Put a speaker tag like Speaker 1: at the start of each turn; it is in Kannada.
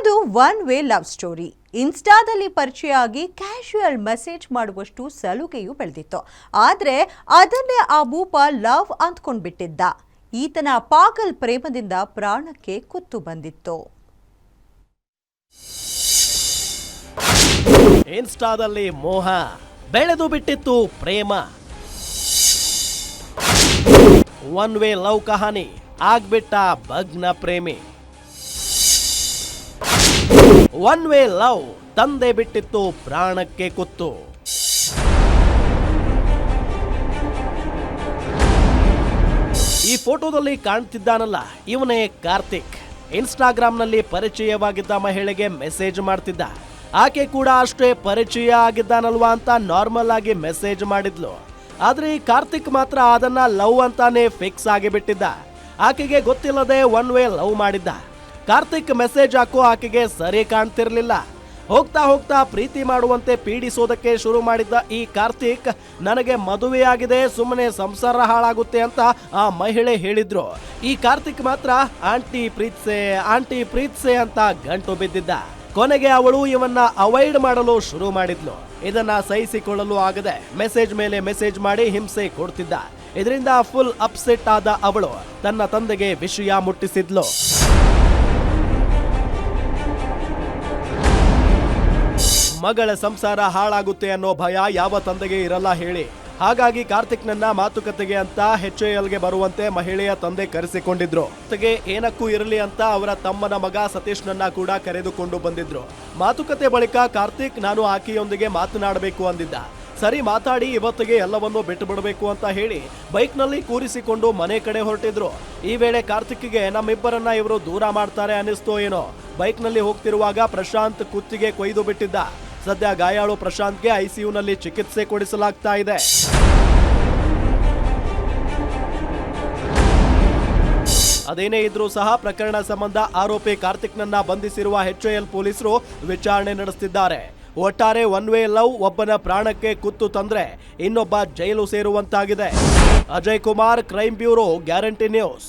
Speaker 1: ಅದು ಒನ್ ವೇ ಲವ್ ಸ್ಟೋರಿ. ಇನ್ಸ್ಟಾದಲ್ಲಿ ಪರಿಚಯ ಆಗಿ ಕ್ಯಾಶುಯಲ್ ಮೆಸೇಜ್ ಮಾಡುವಷ್ಟು ಸಲುಗೆಯೂ ಬೆಳೆದಿತ್ತು. ಆದರೆ ಅದನ್ನೇ ಆ ಭೂಪ ಲವ್ ಅಂದ್ಕೊಂಡ್ಬಿಟ್ಟಿದ್ದ. ಈತನ ಪಾಗಲ್ ಪ್ರೇಮದಿಂದ ಪ್ರಾಣಕ್ಕೆ ಕುತ್ತು ಬಂದಿತ್ತು.
Speaker 2: ಇನ್ಸ್ಟಾದಲ್ಲಿ ಮೋಹ, ಬೆಳೆದು ಬಿಟ್ಟಿತ್ತು ಪ್ರೇಮ. ಒನ್ ವೇ ಲವ್ ಕಹಾನಿ, ಆಗ್ಬಿಟ್ಟ ಭಗ್ನ ಪ್ರೇಮಿ. ಒನ್ ವೇ ಲವ್ ತಂದೆ ಬಿಟ್ಟಿತ್ತು, ಪ್ರಾಣಕ್ಕೆ ಕುತ್ತು. ಈ ಫೋಟೋದಲ್ಲಿ ಕಾಣ್ತಿದ್ದಾನಲ್ಲ, ಇವನೇ ಕಾರ್ತಿಕ್. ಇನ್ಸ್ಟಾಗ್ರಾಮ್ನಲ್ಲಿ ಪರಿಚಯವಾಗಿದ್ದ ಮಹಿಳೆಗೆ ಮೆಸೇಜ್ ಮಾಡ್ತಿದ್ದ. ಆಕೆ ಕೂಡ ಅಷ್ಟೇ ಪರಿಚಯ ಆಗಿದ್ದಾನಲ್ವಾ ಅಂತ ನಾರ್ಮಲ್ ಆಗಿ ಮೆಸೇಜ್ ಮಾಡಿದ್ಲು. ಆದ್ರೆ ಈ ಕಾರ್ತಿಕ್ ಮಾತ್ರ ಅದನ್ನ ಲವ್ ಅಂತಾನೆ ಫಿಕ್ಸ್ ಆಗಿಬಿಟ್ಟಿದ್ದ. ಆಕೆಗೆ ಗೊತ್ತಿಲ್ಲದೆ ಒನ್ ವೇ ಲವ್ ಮಾಡಿದ್ದ. ಕಾರ್ತಿಕ್ ಮೆಸೇಜ್ ಹಾಕೋ ಆಕೆಗೆ ಸರಿ ಕಾಣ್ತಿರ್ಲಿಲ್ಲ. ಹೋಗ್ತಾ ಹೋಗ್ತಾ ಪ್ರೀತಿ ಮಾಡುವಂತೆ ಪೀಡಿಸೋದಕ್ಕೆ ಶುರು ಮಾಡಿದ್ದ ಈ ಕಾರ್ತಿಕ್, ನನಗೆ ಮದುವೆಯಾಗಿದೆ ಸುಮ್ಮನೆ ಸಂಸಾರ ಹಾಳಾಗುತ್ತೆ ಅಂತ ಆ ಮಹಿಳೆ ಹೇಳಿದ್ರು. ಈ ಕಾರ್ತಿಕ್ ಮಾತ್ರ, ಆಂಟಿ ಪ್ರೀತ್ಸೆ ಆಂಟಿ ಪ್ರೀತ್ಸೆ ಅಂತ ಗಂಟು ಬಿದ್ದಿದ್ದ. ಕೊನೆಗೆ ಅವಳು ಇವನ್ನ ಅವಾಯ್ಡ್ ಮಾಡಲು ಶುರು ಮಾಡಿದ್ಲು. ಇದನ್ನ ಸಹಿಸಿಕೊಳ್ಳಲು ಆಗದೆ ಮೆಸೇಜ್ ಮೇಲೆ ಮೆಸೇಜ್ ಮಾಡಿ ಹಿಂಸೆ ಕೊಡ್ತಿದ್ದ. ಇದರಿಂದ ಫುಲ್ ಅಪ್ಸೆಟ್ ಆದ ಅವಳು ತನ್ನ ತಂದೆಗೆ ವಿಷಯ ಮುಟ್ಟಿಸಿದ್ಲು. ಮಗಳ ಸಂಸಾರ ಹಾಳಾಗುತ್ತೆ ಅನ್ನೋ ಭಯ ಯಾವ ತಂದೆಗೆ ಇರಲ್ಲ ಹೇಳಿ. ಹಾಗಾಗಿ ಕಾರ್ತಿಕ್ನನ್ನ ಮಾತುಕತೆಗೆ ಅಂತ ಎಚ್ ಎಲ್ಗೆ ಬರುವಂತೆ ಮಹಿಳೆಯ ತಂದೆ ಕರೆಸಿಕೊಂಡಿದ್ರು. ಜೊತೆಗೆ ಏನಕ್ಕೂ ಇರಲಿ ಅಂತ ಅವರ ತಮ್ಮನ ಮಗ ಸತೀಶ್ನನ್ನ ಕೂಡ ಕರೆದುಕೊಂಡು ಬಂದಿದ್ರು. ಮಾತುಕತೆ ಬಳಿಕ ಕಾರ್ತಿಕ್, ನಾನು ಆಕೆಯೊಂದಿಗೆ ಮಾತನಾಡಬೇಕು ಅಂದಿದ್ದ. ಸರಿ ಮಾತಾಡಿ, ಇವತ್ತಿಗೆ ಎಲ್ಲವನ್ನೂ ಬಿಟ್ಟು ಬಿಡಬೇಕು ಅಂತ ಹೇಳಿ ಬೈಕ್ನಲ್ಲಿ ಕೂರಿಸಿಕೊಂಡು ಮನೆ ಕಡೆ ಹೊರಟಿದ್ರು. ಈ ವೇಳೆ ಕಾರ್ತಿಕ್ಗೆ ನಮ್ಮಿಬ್ಬರನ್ನ ಇವರು ದೂರ ಮಾಡ್ತಾರೆ ಅನ್ನಿಸ್ತೋ ಏನೋ. ಬೈಕ್ನಲ್ಲಿ ಹೋಗ್ತಿರುವಾಗ ಪ್ರಶಾಂತ್ ಕುತ್ತಿಗೆ ಕೊಯ್ದು ಬಿಟ್ಟಿದ್ದ. ಸದ್ಯ ಗಾಯಾಳು ಪ್ರಶಾಂತ್ಗೆ ಐಸಿಯುನಲ್ಲಿ ಚಿಕಿತ್ಸೆ ಕೊಡಿಸಲಾಗ್ತಾ ಇದೆ. ಅದೇನೇ ಇದ್ರೂ ಸಹ ಪ್ರಕರಣ ಸಂಬಂಧ ಆರೋಪಿ ಕಾರ್ತಿಕ್ನನ್ನ ಬಂಧಿಸಿರುವ ಎಲ್ ಪೊಲೀಸರು ವಿಚಾರಣೆ ನಡೆಸುತ್ತಿದ್ದಾರೆ ಒಟ್ಟಾರೆ ಒನ್ ವೇ ಲವ್ ಒಬ್ಬನ ಪ್ರಾಣಕ್ಕೆ ಕುತ್ತು ತಂದ್ರೆ ಇನ್ನೊಬ್ಬ ಜೈಲು ಸೇರುವಂತಾಗಿದೆ. Ajay Kumar, crime bureau, guarantee news.